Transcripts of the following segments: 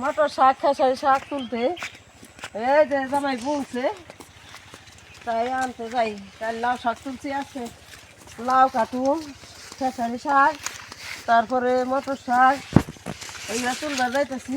মটর শাক খেসারি শাক তুলতে। এই যে জামাই বলছে, তাই আনতে যাই। তাই লাউ শাক তুলছি আছে। লাউ কাটুন, খেসারি শাক, তারপরে মটর শাক, এইগুলা তুলবার যাইতেছি।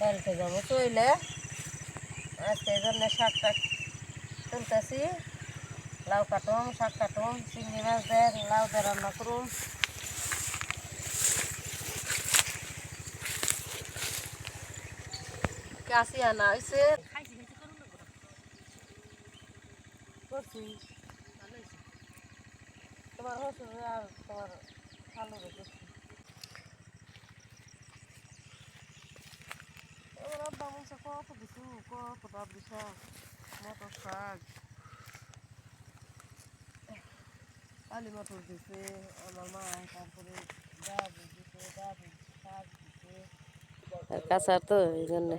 বাড়িতে যাব চইলে আজকে এই জন্য শাক টাক তুলতেছি। লাউ কাটুম, শাক কাটুম, চিংড়ি মাছ দেয় লাউ দিয়ে রান্না করুম। কাশি আনা হয়েছে করছি। তোমার হসুর আর তোমার খালু করছি এবার আব্বা বলছে কত কিছু কত ডাবলি শাক মটর শাক। কালি মটর দিছে আমার মা তারপরে ডাব দিছে ডাব শাক দিছে। কাঁচা তো এই জন্যে।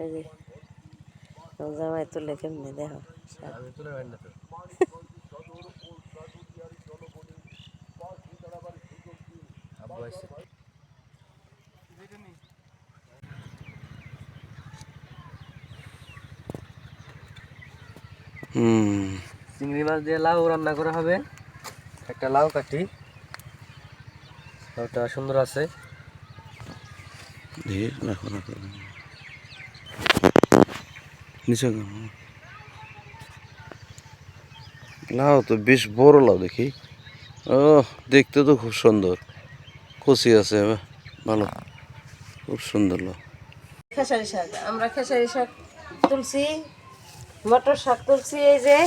এই যে জামাই তুলে কেমনি দেখো? চিংড়ি মাছ দিয়ে লাউ রান্না করা হবে। একটা লাউ কাটি। লাউটা সুন্দর আছে। রাখো নিচে নাও। লাউ তো বেশ বড় লাউ দেখি। ও দেখতে তো খুব সুন্দর। কচি আছে ভালো। খুব সুন্দর লাউ। খেসারি শাক আমরা খেসারি শাক তুলছি মটর শাক তুলছি এই যে।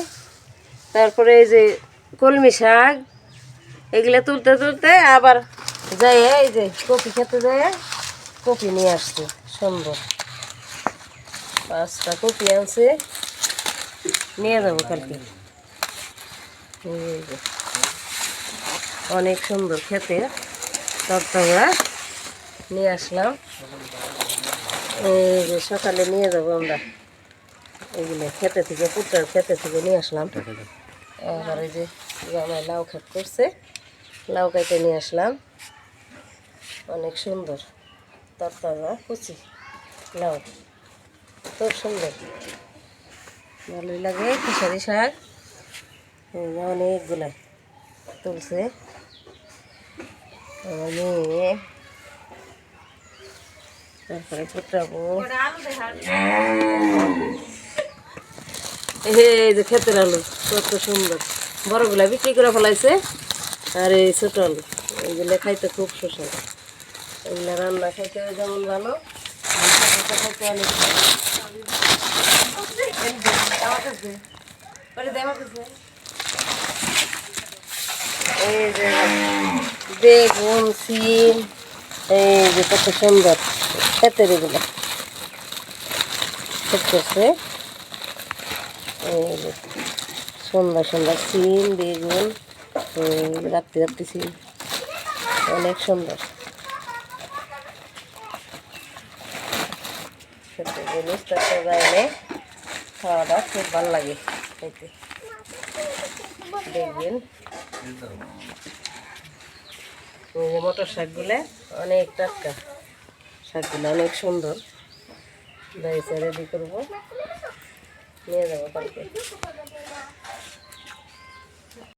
তারপরে এই যে কলমি শাক এগুলো তুলতে তুলতে আবার যাই এই যে কপি খেতে যায় কপি নিয়ে আসছে সুন্দর। পাঁচটা কপি আনছে, নিয়ে যাব কালকে। অনেক সুন্দর খেতে। তরতাজা, নিয়ে আসলাম। সকালে নিয়ে যাব আমরা। এগুলো খেতে থেকে পুটার খেতে থেকে নিয়ে আসলাম। এবার এই যে আমার লাউ খেত করছে। লাউ কেটে নিয়ে আসলাম। অনেক সুন্দর, তরতাজা কুচি লাউ। খুব সুন্দর। ভালোই লাগে খেসারি শাক। অনেকগুলো তুলছে। তারপরে ফুটাবো এই যে ক্ষেতের আলু, কত সুন্দর। বড়গুলা বিক্রি করে ফেলাইছে। আর এই ছোট আলু, এইগুলো খাইতে খুব সুস্বাদু। এগুলো রান্না খাইতে যেমন ভালো খাইতে অনেক। বেগুন সিম, এই যে কত সুন্দর ক্ষেতের এগুলো খেতেছে এই যে সুন্দর সুন্দর সিম, বেগুন রাত্রি রাত্রি সিম, অনেক সুন্দর। খেতে জিনিস তো যাইলে খাওয়াটা খুব ভালো লাগে খেতে। দেখবেন। মটর শাকগুলো অনেক টাটকা, শাকগুলো অনেক সুন্দর। দাইছে রেডি করব। নিয়ে যাব কালকে।